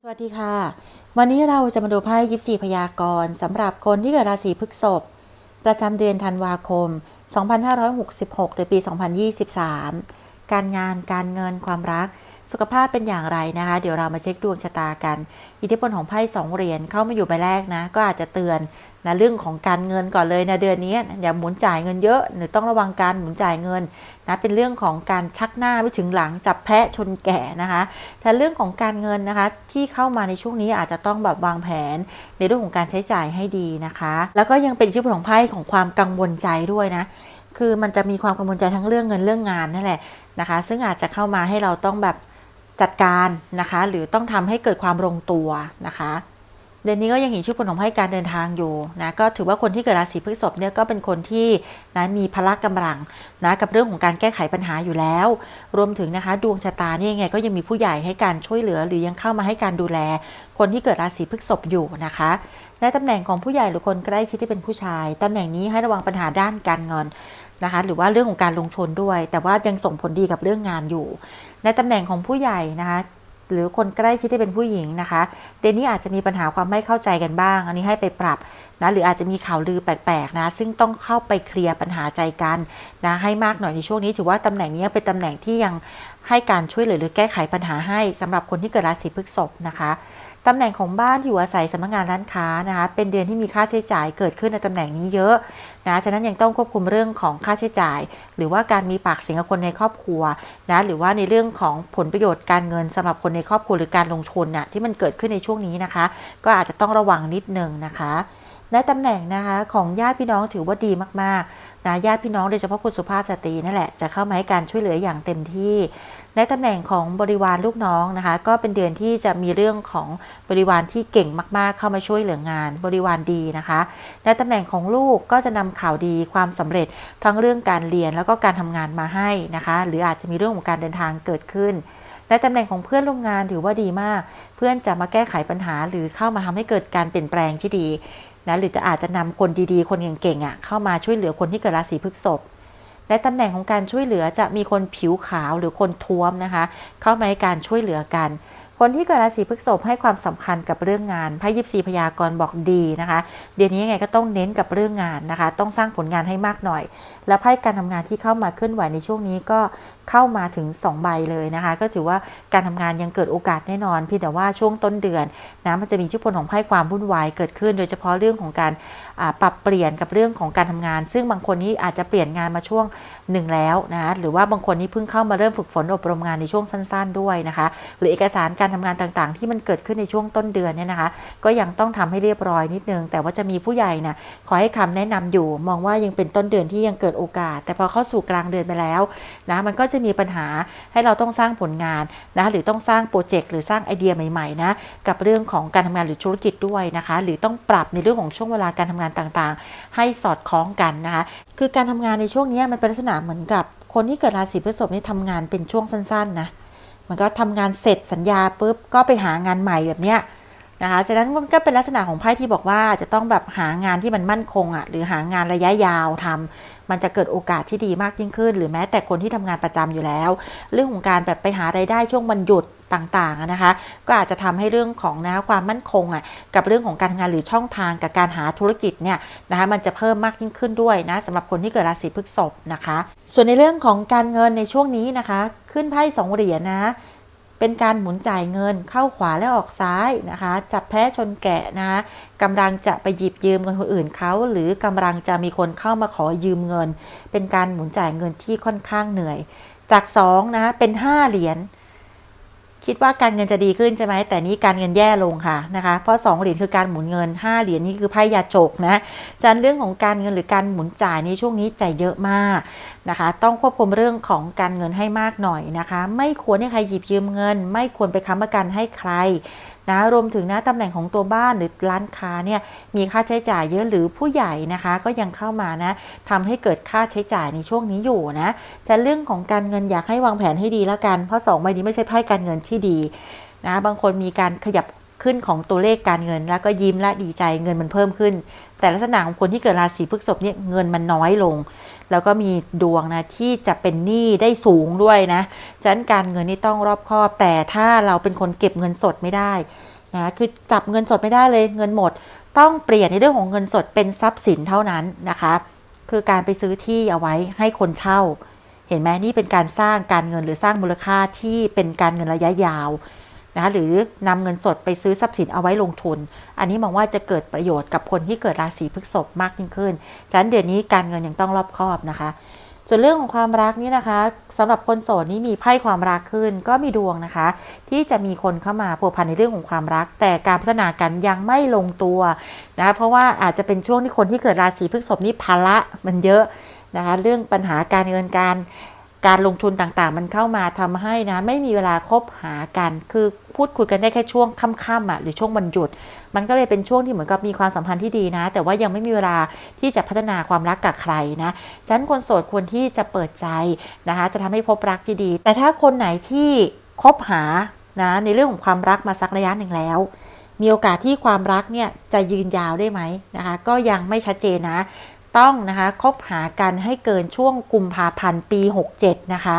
สวัสดีค่ะ วันนี้เราจะมาดูไพ่ยิปซีพยากรณ์สำหรับคนที่เกิดราศีพฤษภประจำเดือนธันวาคม 2566 หรือปี 2023 การงานการเงินความรัก สุขภาพเป็นอย่างไรนะคะ เดี๋ยวเรามาเช็คดวงชะตากัน อิทธิพลของไพ่สองเหรียญเข้ามาอยู่ใบแรกนะ ก็อาจจะเตือนนะเรื่องของการเงินก่อนเลยนะเดือนนี้อย่าหมุนจ่ายเงินเยอะหรือต้องระวังการหมุนจ่ายเงินนะเป็นเรื่องของการชักหน้าไม่ถึงหลังจับแพะชนแก่นะคะแต่เรื่องของการเงินนะคะ ที่เข้ามาในช่วงนี้อาจจะต้องแบบวางแผน ในเรื่องของการใช้จ่ายให้ดีนะคะ แล้วก็ยังเป็นอิทธิพลของไพ่ของความกังวลใจด้วยนะคือมันจะมีความกังวลใจทั้งเรื่องเงินเรื่องงานนั่นแหละนะคะ ซึ่งอาจจะเข้ามาให้เราต้องแบบ จัดการนะคะ หรือต้องทำให้เกิดความลงตัวนะคะ เดือนนี้ก็ยังเห็นชื่อผลของให้การเดินทางอยู่นะก็ถือว่าคนที่เกิดราศีพฤษภเนี่ยก็เป็นคนที่นะมีพละกำลังนะกับเรื่องของการแก้ไขปัญหาอยู่แล้ว รวมถึงนะคะ ดวงชะตานี่ยังไงก็ยังมีผู้ใหญ่ให้การช่วยเหลือ หรือยังเข้ามาให้การดูแล คนที่เกิดราศีพฤษภอยู่นะคะในตำแหน่งของผู้ใหญ่หรือคนใกล้ชิดที่เป็นผู้ชายตำแหน่งนี้ให้ระวังปัญหาด้านการเงินนะคะหรือว่าเรื่องของการลงทุนด้วย แต่ว่ายังส่งผลดีกับเรื่องงานอยู่ ในตำแหน่งของผู้ใหญ่นะคะหรือคนใกล้ชิดที่เป็นผู้หญิงนะคะเดนนี้อาจจะมีปัญหาความไม่เข้าใจกันบ้าง อันนี้ให้ไปปรับนะหรืออาจจะมีข่าวลือแปลกๆนะซึ่งต้องเข้าไปเคลียร์ปัญหาใจกันนะให้มากหน่อยในช่วงนี้ ถือว่าตำแหน่งนี้เป็นตำแหน่งที่ยังให้การช่วยเหลือหรือแก้ไขปัญหาให้สำหรับคนที่เกิดราศีพฤษภนะคะตำแหน่งของบ้านที่อยู่อาศัยสำนักงานร้านค้านะคะเป็นเดือนที่มีค่าใช้จ่ายเกิดขึ้นในตำแหน่งนี้เยอะ นะฉะนั้นยังต้องควบคุมเรื่องของค่าใช้จ่าย หรือว่าการมีปากเสียงกับคนในครอบครัวนะหรือว่าในเรื่องของผลประโยชน์การเงินสำหรับคนในครอบครัวหรือการลงทุนน่ะที่มันเกิดขึ้นในช่วงนี้นะคะ ก็อาจจะต้องระวังนิดนึงนะคะในตำแหน่งนะคะของญาติพี่น้องถือว่าดีมากๆ นะญาติพี่น้องโดยเฉพาะคุณสุภาพสตรีนั่นแหละจะเข้ามาให้การช่วยเหลืออย่างเต็มที่ในตำแหน่งของบริวารลูกน้องนะคะ ก็เป็นเดือนที่จะมีเรื่องของบริวารที่เก่งมาก ๆ เข้ามาช่วยเหลืองาน บริวารดีนะคะ ในตำแหน่งของลูกก็จะนำข่าวดีความสำเร็จทั้งเรื่องการเรียนแล้วก็การทำงานมาให้นะคะ หรืออาจจะมีเรื่องของการเดินทางเกิดขึ้นในตำแหน่งของเพื่อนร่วมงานถือว่าดีมาก เพื่อนจะมาแก้ไขปัญหาหรือเข้ามาทำให้เกิดการเปลี่ยนแปลงที่ดี นะหรือจะอาจจะนำคนดีๆ คนเก่งๆอะเข้ามาช่วยเหลือคนที่เกิดราศีพฤษภในตำแหน่งของการช่วยเหลือจะมีคนผิวขาวหรือคนท้วมนะคะ เข้ามาให้การช่วยเหลือกัน คนที่เกิดราศีพฤษภให้ความสำคัญกับเรื่องงานไพ่ยิปซีพยากรณ์บอกดีนะคะ เดือนนี้ยังไงก็ต้องเน้นกับเรื่องงานนะคะ ต้องสร้างผลงานให้มากหน่อย และไพ่การทำงานที่เข้ามาเคลื่อนไหวในช่วงนี้ก็ เข้ามาถึง 2 ใบเลยนะคะ ก็ถือว่าการทำงานยังเกิดโอกาสแน่นอนเพียงแต่ว่าช่วงต้นเดือนนะมันจะมีชุดผลของไพ่ความวุ่นวายเกิดขึ้น โดยเฉพาะเรื่องของการปรับเปลี่ยนกับเรื่องของการทำงาน ซึ่งบางคนนี้อาจจะเปลี่ยนงานมาช่วงหนึ่งแล้วนะหรือว่าบางคนนี้เพิ่งเข้ามาเริ่มฝึกฝนอบรมงานในช่วงสั้น ๆ ด้วยนะคะ หรือเอกสารการทำงานต่างๆ ที่มันเกิดขึ้นในช่วงต้นเดือนเนี่ยนะคะ ก็ยังต้องทำให้เรียบร้อยนิดนึง แต่ว่าจะมีผู้ใหญ่นะขอให้คำแนะนำอยู่ มองว่ายังเป็นต้นเดือนที่ยังเกิดโอกาส แต่พอเข้าสู่กลางเดือนไปแล้วนะมันก็จะจะมีปัญหาให้เราต้องสร้างผลงานนะหรือต้องสร้างโปรเจกต์หรือสร้างไอเดียใหม่ๆนะกับเรื่องของการทำงานหรือธุรกิจด้วยนะคะ หรือต้องปรับในเรื่องของช่วงเวลาการทำงานต่างๆ ให้สอดคล้องกันนะคะคือการทำงานในช่วงนี้มันเป็นลักษณะเหมือนกับคนที่เกิดราศีพฤษภนี่ทำงานเป็นช่วงสั้นๆนะมันก็ทำงานเสร็จสัญญาปุ๊บก็ไปหางานใหม่แบบเนี้ยนะคะฉะนั้นมันก็เป็นลักษณะของไพ่ที่บอกว่าจะต้องแบบหางานที่มันมั่นคงอะ่ะหรือหางานระยะยาวทำ มันจะเกิดโอกาสที่ดีมากยิ่งขึ้น หรือแม้แต่คนที่ทำงานประจำอยู่แล้ว เรื่องของการแบบไปหาไรายได้ช่วงวันหยุดต่างๆนะคะ ก็อาจจะทำให้เรื่องของนะความมั่นคงอะกับเรื่องของการงานหรือช่องทางกับการหาธุรกิจเนี่ยนะคะมันจะเพิ่มมากยิ่งขึ้นด้วยนะสำหรับคนที่เกิดราศีพฤษภนะคะ ส่วนในเรื่องของการเงินในช่วงนี้นะคะ ขึ้นไพ่สองเหรียญนะ เป็นการหมุนจ่ายเงินเข้าขวาและออกซ้ายนะคะ จับแพ้ชนแกะนะกำลังจะไปหยิบยืมเงินคนอื่นเขาหรือกำลังจะมีคนเข้ามาขอยืมเงิน เป็นการหมุนจ่ายเงินที่ค่อนข้างเหนื่อย จาก2นะเป็น 5 เหรียญ คิดว่าการเงินจะดีขึ้นใช่ไหมแต่นี้การเงินแย่ลงค่ะนะคะ เพราะ 2 เหรียญคือการหมุนเงิน 5 เหรียญนี่คือไพ่ยาจกนะจันเรื่องของการเงินหรือการหมุนจ่ายในช่วงนี้ใจเยอะมากนะคะ ต้องควบคุมเรื่องของการเงินให้มากหน่อยนะคะ ไม่ควรให้ใครหยิบยืมเงิน ไม่ควรไปค้ำประกันให้ใคร นะรวมถึงนะตำแหน่งของตัวบ้านหรือร้านค้าเนี่ยมีค่าใช้จ่ายเยอะหรือผู้ใหญ่นะคะ ก็ยังเข้ามานะทำให้เกิดค่าใช้จ่ายในช่วงนี้อยู่นะจะเรื่องของการเงินอยากให้วางแผนให้ดีแล้วกันเพราะสองใบนี้ไม่ใช่ไพ่การเงินที่ดีนะบางคนมีการขยับขึ้นของตัวเลขการเงินแล้วก็ยิ้มและดีใจเงินมันเพิ่มขึ้น แต่ลักษณะของคนที่เกิดราศีพฤษภเนี่ยเงินมันน้อยลง แล้วก็มีดวงนะที่จะเป็นหนี้ได้สูงด้วยนะฉะนั้นการเงินนี่ต้องรอบคอบ แต่ถ้าเราเป็นคนเก็บเงินสดไม่ได้นะคือจับเงินสดไม่ได้เลยเงินหมด ต้องเปลี่ยนในเรื่องของเงินสดเป็นทรัพย์สินเท่านั้นนะคะคือการไปซื้อที่เอาไว้ให้คนเช่า เห็นไหมนี่เป็นการสร้างการเงินหรือสร้างมูลค่าที่เป็นการเงินระยะยาว นะคะหรือนำเงินสดไปซื้อทรัพย์สินเอาไว้ลงทุน อันนี้มองว่าจะเกิดประโยชน์กับคนที่เกิดราศีพฤษภมากยิ่งขึ้นฉะนั้นเดือนนี้การเงินยังต้องรอบคอบนะคะ ส่วนเรื่องของความรักนี่นะคะสำหรับคนโสดนี่มีไพ่ความรักขึ้น ก็มีดวงนะคะ ที่จะมีคนเข้ามาผัวพันในเรื่องของความรัก แต่การพัฒนากันยังไม่ลงตัวนะเพราะว่าอาจจะเป็นช่วงที่คนที่เกิดราศีพฤษภนี่ภาระมันเยอะนะคะเรื่องปัญหาการเงินการ การลงทุนต่างๆ มันเข้ามาทำให้นะไม่มีเวลาคบหากัน คือพูดคุยกันได้แค่ช่วงค่ำๆอะหรือช่วงวันหยุด มันก็เลยเป็นช่วงที่เหมือนกับมีความสัมพันธ์ที่ดีนะ แต่ว่ายังไม่มีเวลาที่จะพัฒนาความรักกับใครนะฉะนั้นคนโสดควรที่จะเปิดใจนะคะจะทำให้พบรักที่ดี แต่ถ้าคนไหนที่คบหานะในเรื่องของความรักมาสักระยะหนึ่งแล้วมีโอกาสที่ความรักเนี่ยจะยืนยาวได้ไหมนะคะ ก็ยังไม่ชัดเจนนะ ต้องนะคะคบหากันให้เกินช่วงกุมภาพันธ์ปี 67 นะคะ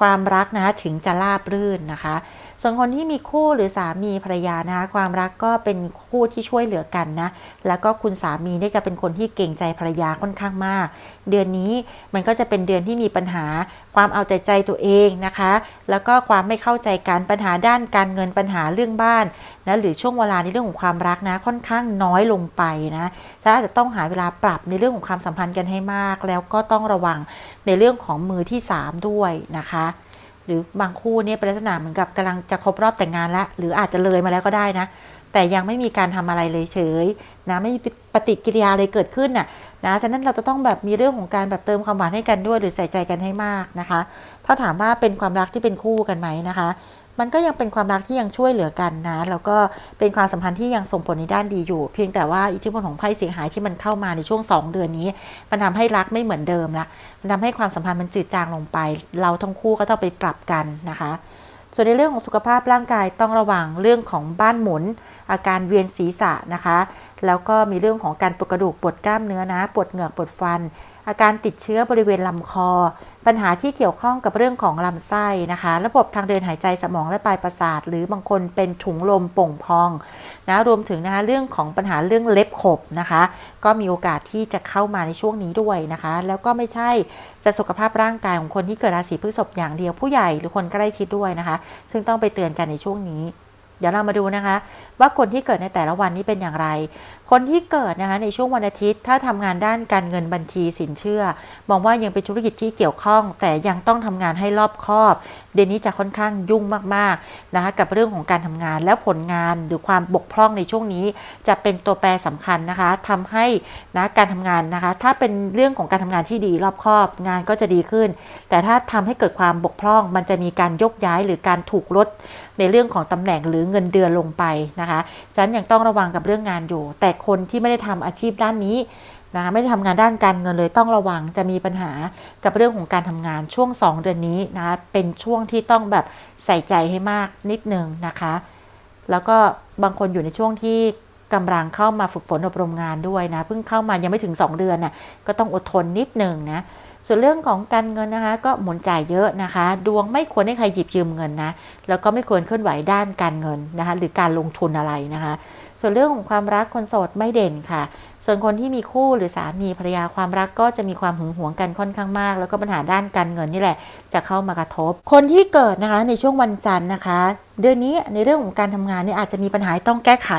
ความรักนะถึงจะราบรื่นนะคะ ส่วนคนที่มีคู่หรือสามีภรรยานะคะความรักก็เป็นคู่ที่ช่วยเหลือกันนะ แล้วก็คุณสามีเนี่ยจะเป็นคนที่เก่งใจภรรยาค่อนข้างมาก เดือนนี้มันก็จะเป็นเดือนที่มีปัญหาความเอาแต่ใจตัวเองนะคะ แล้วก็ความไม่เข้าใจกันปัญหาด้านการเงินปัญหาเรื่องบ้านนะหรือช่วงเวลาในเรื่องของความรักนะค่อนข้างน้อยลงไปนะจะอาจจะต้องหาเวลาปรับในเรื่องของความสัมพันธ์กันให้มาก แล้วก็ต้องระวังในเรื่องของมือที่ 3 ด้วยนะคะ หรือบางคู่เนี่ยเป็นลักษณะเหมือนกับกำลังจะครบรอบแต่งงานแล้วหรืออาจจะเลยมาแล้วก็ได้นะ แต่ยังไม่มีการทำอะไรเลยเฉยนะไม่มีปฏิกิริยาอะไรเกิดขึ้นน่ะนะฉะนั้นเราจะต้องแบบมีเรื่องของการแบบเติมความหวานให้กันด้วย หรือใส่ใจกันให้มากนะคะ ถ้าถามว่าเป็นความรักที่เป็นคู่กันไหมนะคะ มันก็ยังเป็นความรักที่ยังช่วยเหลือกันนะ แล้วก็เป็นความสัมพันธ์ที่ยังส่งผลในด้านดีอยู่ เพียงแต่ว่าอิทธิพลของไพ่เสียหายที่มันเข้ามาในช่วง 2 เดือนนี้ มันทำให้รักไม่เหมือนเดิมละมันทำให้ความสัมพันธ์มันจืดจางลงไป เราทั้งคู่ก็ต้องไปปรับกันนะคะ ส่วนในเรื่องของสุขภาพร่างกายต้องระวังเรื่องของบ้านหมุน อาการเวียนศีรษะนะคะ แล้วก็มีเรื่องของการปวดกระดูกปวดกล้ามเนื้อนะ ปวดเหงือกปวดฟัน อาการติดเชื้อบริเวณลำคอ ปัญหาที่เกี่ยวข้องกับเรื่องของลำไส้นะคะ ระบบทางเดินหายใจสมองและปลายประสาท หรือบางคนเป็นถุงลมโป่งพองนะรวมถึงนะคะเรื่องของปัญหาเรื่องเล็บขบนะคะ ก็มีโอกาสที่จะเข้ามาในช่วงนี้ด้วยนะคะ แล้วก็ไม่ใช่จะสุขภาพร่างกายของคนที่เกิดราศีพฤษภอย่างเดียวผู้ใหญ่หรือคนใกล้ชิดด้วยนะคะ ซึ่งต้องไปเตือนกันในช่วงนี้ เดี๋ยวเรามาดูนะคะ ว่าคนที่เกิดในแต่ละวันนี้เป็นอย่างไร คนที่เกิดนะคะในช่วงวันอาทิตย์ ถ้าทำงานด้านการเงินบัญชีสินเชื่อ มองว่ายังเป็นธุรกิจที่เกี่ยวข้อง แต่ยังต้องทำงานให้รอบคอบ เดือนนี้จะค่อนข้างยุ่งมากๆนะคะกับเรื่องของการทำงานแล้วผลงานหรือความบกพร่องในช่วงนี้ จะเป็นตัวแปรสำคัญนะคะทำให้นะการทำงานนะคะ ถ้าเป็นเรื่องของการทำงานที่ดีรอบคอบ งานก็จะดีขึ้น แต่ถ้าทำให้เกิดความบกพร่อง มันจะมีการยกย้ายหรือการถูกลดในเรื่องของตำแหน่งหรือเงินเดือนลงไปนะคะฉะนั้นยังต้องระวังกับเรื่องงานอยู่แต่คนที่ไม่ได้ทำอาชีพด้านนี้นะไม่ได้ทำงานด้านการเงินเลยต้องระวังจะมีปัญหากับเรื่องของการทำงานช่วง 2 เดือนนี้นะเป็นช่วงที่ต้องแบบใส่ใจให้มากนิดนึงนะคะ แล้วก็บางคนอยู่ในช่วงที่กำลังเข้ามาฝึกฝนอบรมงานด้วยนะเพิ่งเข้ามายังไม่ถึง 2 เดือนน่ะก็ต้องอดทนนิดหนึ่งนะส่วนเรื่องของการเงินนะคะ ก็หมุนจ่ายเยอะนะคะ ดวงไม่ควรให้ใครหยิบยืมเงินนะแล้วก็ไม่ควรเคลื่อนไหวด้านการเงินนะคะ หรือการลงทุนอะไรนะคะ ส่วนเรื่องของความรักคนโสดไม่เด่นค่ะ ส่วนคนที่มีคู่หรือสามีภรรยาความรักก็จะมีความหึงหวงกันค่อนข้างมาก แล้วก็ปัญหาด้านการเงินนี่แหละ จะเข้ามากระทบ คนที่เกิดนะคะในช่วงวันจันทร์นะคะ เดือนนี้ในเรื่องของการทำงานเนี่ยอาจจะมีปัญหาต้องแก้ไข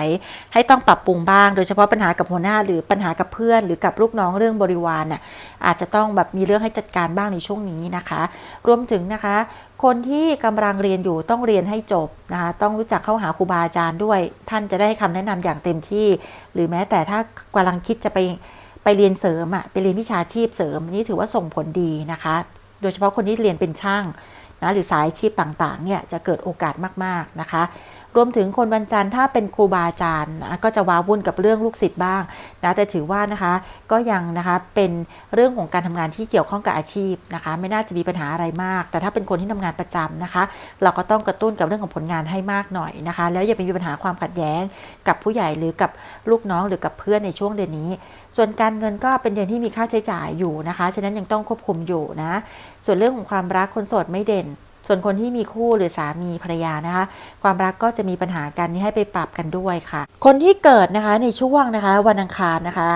ให้ต้องปรับปรุงบ้าง โดยเฉพาะปัญหากับหัวหน้าหรือปัญหากับเพื่อน หรือกับลูกน้องเรื่องบริวารน่ะอาจจะต้องแบบมีเรื่องให้จัดการบ้างในช่วงนี้นะคะ รวมถึงนะคะ คนที่กำลังเรียนอยู่ต้องเรียนให้จบนะคะต้องรู้จักเข้าหาครูบาอาจารย์ด้วย ท่านจะได้คำแนะนำอย่างเต็มที่ หรือแม้แต่ถ้ากำลังคิดจะไปไปเรียนเสริมอะไปเรียนวิชาชีพเสริมนี่ถือว่าส่งผลดีนะคะ โดยเฉพาะคนที่เรียนเป็นช่างนะหรือสายชีพต่างๆเนี่ยจะเกิดโอกาสมากๆนะคะ รวมถึงคนวันจันทร์ถ้าเป็นครูบาอาจารย์นะก็จะว้าวุ่นกับเรื่องลูกศิษย์บ้างนะแต่ถือว่านะคะก็ยังนะคะเป็นเรื่องของการทำงานที่เกี่ยวข้องกับอาชีพนะคะ ไม่น่าจะมีปัญหาอะไรมาก แต่ถ้าเป็นคนที่ทำงานประจำนะคะ เราก็ต้องกระตุ้นกับเรื่องของผลงานให้มากหน่อยนะคะ แล้วอย่าไปมีปัญหาความขัดแย้งกับผู้ใหญ่หรือกับลูกน้องหรือกับเพื่อนในช่วงเดือนนี้ ส่วนการเงินก็เป็นเดือนที่มีค่าใช้จ่ายอยู่นะคะ ฉะนั้นยังต้องควบคุมอยู่นะ ส่วนเรื่องของความรักคนโสดไม่เด่น ส่วนคนที่มีคู่หรือสามีภรรยานะคะ ความรักก็จะมีปัญหากันนี่ให้ไปปรับกันด้วยค่ะ คนที่เกิดนะคะในช่วงนะคะ วันอังคารนะคะ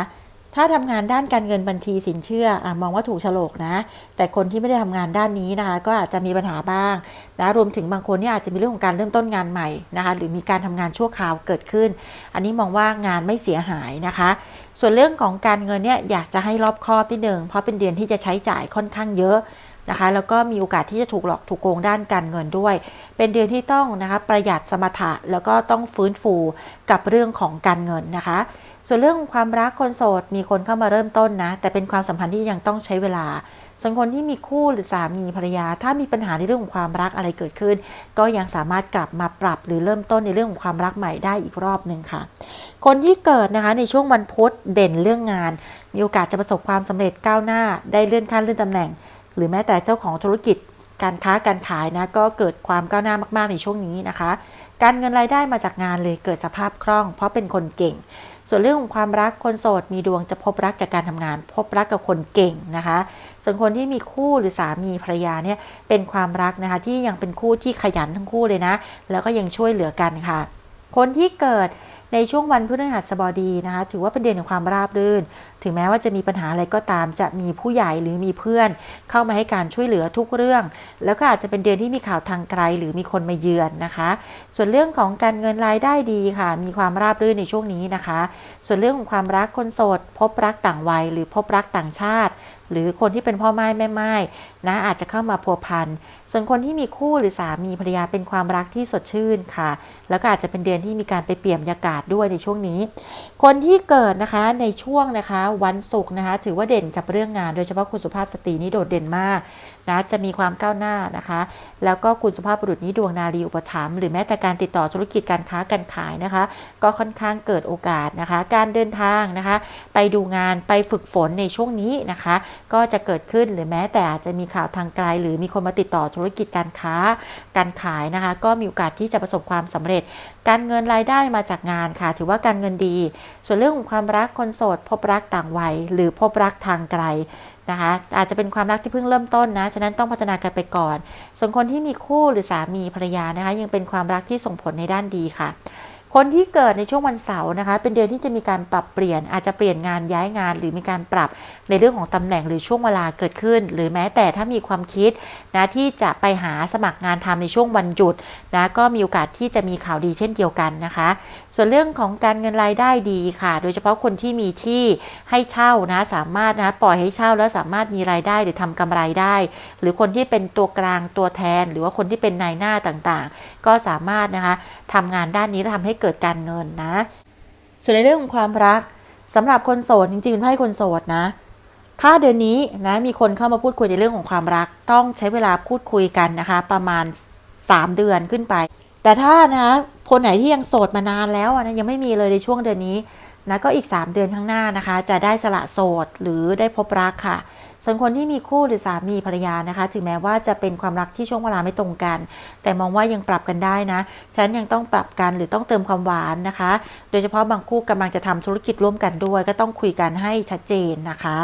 ถ้าทำงานด้านการเงินบัญชีสินเชื่ออมองว่าถูกฉลกนะ แต่คนที่ไม่ได้ทำงานด้านนี้นะคะ ก็อาจจะมีปัญหาบ้างนะรวมถึงบางคนเนี่ยอาจจะมีเรื่องของการเริ่มต้นงานใหม่นะคะ หรือมีการทำงานชั่วคราวเกิดขึ้น อันนี้มองว่างานไม่เสียหายนะคะ ส่วนเรื่องของการเงินเนี่ยอยากจะให้รอบคอบนิดนึงเพราะเป็นเดือนที่จะใช้จ่ายค่อนข้างเยอะ นะคะแล้วก็มีโอกาสที่จะถูกหลอกถูกโกงด้านการเงินด้วย เป็นเดือนที่ต้องนะคะประหยัดสมถะแล้วก็ต้องฟื้นฟูกับเรื่องของการเงินนะคะ ส่วนเรื่องความรักคนโสดมีคนเข้ามาเริ่มต้นนะ แต่เป็นความสัมพันธ์ที่ยังต้องใช้เวลาส่วนคนที่มีคู่หรือสามีภรรยา ถ้ามีปัญหาในเรื่องของความรักอะไรเกิดขึ้น ก็ยังสามารถกลับมาปรับหรือเริ่มต้นในเรื่องของความรักใหม่ได้อีกรอบหนึ่งค่ะ คนที่เกิดนะคะในช่วงวันพุธเด่นเรื่องงาน มีโอกาสจะประสบความสำเร็จก้าวหน้า ได้เลื่อนขั้นเลื่อนตำแหน่ง หรือแม้แต่เจ้าของธุรกิจการค้าการขายนะก็เกิดความก้าวหน้ามากๆในช่วงนี้นะคะ การเงินรายได้มาจากงานเลยเกิดสภาพคล่อง เพราะเป็นคนเก่ง ส่วนเรื่องของความรักคนโสดมีดวงจะพบรักจากการทำงาน พบรักกับคนเก่งนะคะ ส่วนคนที่มีคู่หรือสามีภรรยาเนี่ยเป็นความรักนะคะที่ยังเป็นคู่ที่ขยันทั้งคู่เลยนะ แล้วก็ยังช่วยเหลือกันค่ะ คนที่เกิด ในช่วงวันพฤหัสบดีนะคะ ถือว่าเป็นเดือนแห่งความราบรื่น ถึงแม้ว่าจะมีปัญหาอะไรก็ตาม จะมีผู้ใหญ่หรือมีเพื่อน เข้ามาให้การช่วยเหลือทุกเรื่อง แล้วก็อาจจะเป็นเดือนที่มีข่าวทางไกลหรือมีคนมาเยือนนะคะ ส่วนเรื่องของการเงินรายได้ดีค่ะ มีความราบรื่นในช่วงนี้นะคะ ส่วนเรื่องของความรักคนโสด พบรักต่างวัย หรือพบรักต่างชาติ หรือคนที่เป็นพ่อไม้แม่ไม้นะอาจจะเข้ามาพัวพันส่วนคนที่มีคู่หรือสามีภรรยาเป็นความรักที่สดชื่นค่ะ แล้วก็อาจจะเป็นเดือนที่มีการไปเปลี่ยนบรรยากาศด้วยในช่วงนี้ คนที่เกิดนะคะในช่วงนะคะ วันศุกร์นะคะ ถือว่าเด่นกับเรื่องงาน โดยเฉพาะคุณสุภาพสตรีนี่โดดเด่นมากนะจะมีความก้าวหน้านะคะ แล้วก็คุณสุภาพบุรุษนี้ดวงนารีอุปถัมภ์หรือแม้แต่การติดต่อธุรกิจการค้าการขายนะคะ ก็ค่อนข้างเกิดโอกาสนะคะ การเดินทางนะคะ ไปดูงานไปฝึกฝนในช่วงนี้นะคะก็จะเกิดขึ้นหรือแม้แต่อาจจะมีข่าวทางไกล หรือมีคนมาติดต่อธุรกิจการค้า การขายนะคะ ก็มีโอกาสที่จะประสบความสำเร็จ การเงินรายได้มาจากงานค่ะ ถือว่าการเงินดี ส่วนเรื่องของความรักคนโสด พบรักต่างวัย หรือพบรักทางไกลนะคะอาจจะเป็นความรักที่เพิ่งเริ่มต้นนะ ฉะนั้นต้องพัฒนากันไปก่อน ส่วนคนที่มีคู่หรือสามีภรรยานะคะ ยังเป็นความรักที่ส่งผลในด้านดีค่ะ คนที่เกิดในช่วงวันเสาร์นะคะ เป็นเดือนที่จะมีการปรับเปลี่ยนอาจจะเปลี่ยนงานย้ายงาน หรือมีการปรับในเรื่องของตำแหน่งหรือช่วงเวลาเกิดขึ้น หรือแม้แต่ถ้ามีความคิดนะที่จะไปหาสมัครงานทำในช่วงวันหยุดนะก็มีโอกาสที่จะมีข่าวดีเช่นเดียวกันนะคะ ส่วนเรื่องของการเงินรายได้ดีค่ะ โดยเฉพาะคนที่มีที่ให้เช่านะสามารถนะปล่อยให้เช่าแล้วสามารถมีรายได้หรือทำกำไรได้ หรือคนที่เป็นตัวกลางตัวแทน หรือว่าคนที่เป็นนายหน้าต่างๆ ก็สามารถนะคะทำงานด้านนี้และทำให้เกิดเกิดการเงินนะ ส่วนในเรื่องของความรักสำหรับคนโสดจริงๆเป็นไพ่คนโสดนะ ถ้าเดือนนี้นะมีคนเข้ามาพูดคุยในเรื่องของความรัก ต้องใช้เวลาพูดคุยกันนะคะ ประมาณ 3 เดือนขึ้นไป แต่ถ้านะคนไหนที่ยังโสดมานานแล้วอะนะยังไม่มีเลยในช่วงเดือนนี้นะก็อีก 3 เดือนข้างหน้านะคะ จะได้สละโสดหรือได้พบรักค่ะ ส่วนคนที่มีคู่หรือสามีภรรยานะคะ ถึงแม้ว่าจะเป็นความรักที่ช่วงเวลาไม่ตรงกัน แต่มองว่ายังปรับกันได้นะ ฉันยังต้องปรับกันหรือต้องเติมความหวานนะคะ โดยเฉพาะบางคู่กำลังจะทำธุรกิจร่วมกันด้วย ก็ต้องคุยกันให้ชัดเจนนะคะ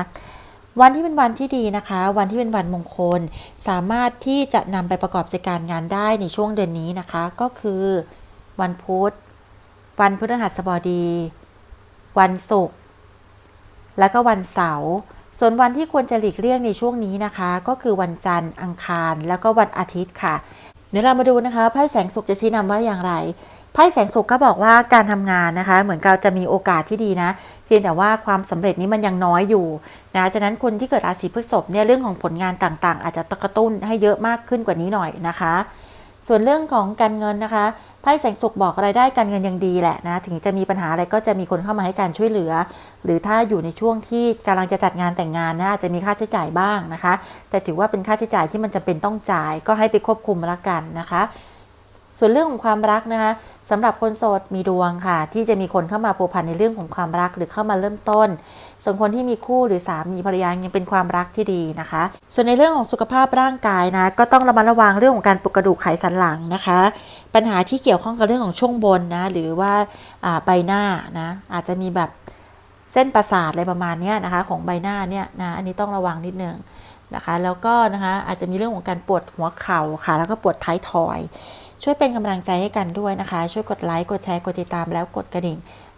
วันที่เป็นวันที่ดีนะคะ วันที่เป็นวันมงคล สามารถที่จะนำไปประกอบกิจการงานได้ในช่วงเดือนนี้นะคะ ก็คือวันพุธ วันพฤหัสบดี วันศุกร์แล้วก็วันเสาร์ ส่วนวันที่ควรจะหลีกเลี่ยงในช่วงนี้นะคะ ก็คือวันจันทร์อังคาร แล้วก็วันอาทิตย์ค่ะ เดี๋ยวเรามาดูนะคะไพ่แสงสุขจะชี้นำว่าอย่างไรไพ่แสงสุขก็บอกว่าการทำงานนะคะ เหมือนกับจะมีโอกาสที่ดีนะ เพียงแต่ว่าความสำเร็จนี้มันยังน้อยอยู่นะฉะนั้นคนที่เกิดราศีพฤษภเนี่ยเรื่องของผลงานต่างๆ อาจจะกระตุ้นให้เยอะมากขึ้นกว่านี้หน่อยนะคะ ส่วนเรื่องของการเงินนะคะไพ่แสงสุขบอกรายได้การเงินยังดีแหละนะถึงจะมีปัญหาอะไรก็จะมีคนเข้ามาให้การช่วยเหลือ หรือถ้าอยู่ในช่วงที่กำลังจะจัดงานแต่งงานนะอาจจะมีค่าใช้จ่ายบ้างนะคะ แต่ถือว่าเป็นค่าใช้จ่ายที่มันจำเป็นต้องจ่าย ก็ให้ไปควบคุมละกันนะคะ ส่วนเรื่องของความรักนะคะสำหรับคนโสดมีดวงค่ะ ที่จะมีคนเข้ามาผูกพันในเรื่องของความรักหรือเข้ามาเริ่มต้น ส่วนคนที่มีคู่หรือสามีภรรยายังเป็นความรักที่ดีนะคะ ส่วนในเรื่องของสุขภาพร่างกายนะก็ต้องระมัดระวังเรื่องของการปลุกระดูกไขสันหลังนะคะ ปัญหาที่เกี่ยวข้องกับเรื่องของช่วงบนนะหรือว่าใบหน้านะอาจจะมีแบบเส้นประสาทอะไรประมาณนี้นะคะของใบหน้าเนี่ยนะอันนี้ต้องระวังนิดนึงนะคะแล้วก็นะคะอาจจะมีเรื่องของการปวดหัวเข่าค่ะ แล้วก็ปวดท้ายทอย ช่วยเป็นกำลังใจให้กันด้วยนะคะ ช่วยกดไลค์กดแชร์กดติดตามแล้วกดกระดิ่ง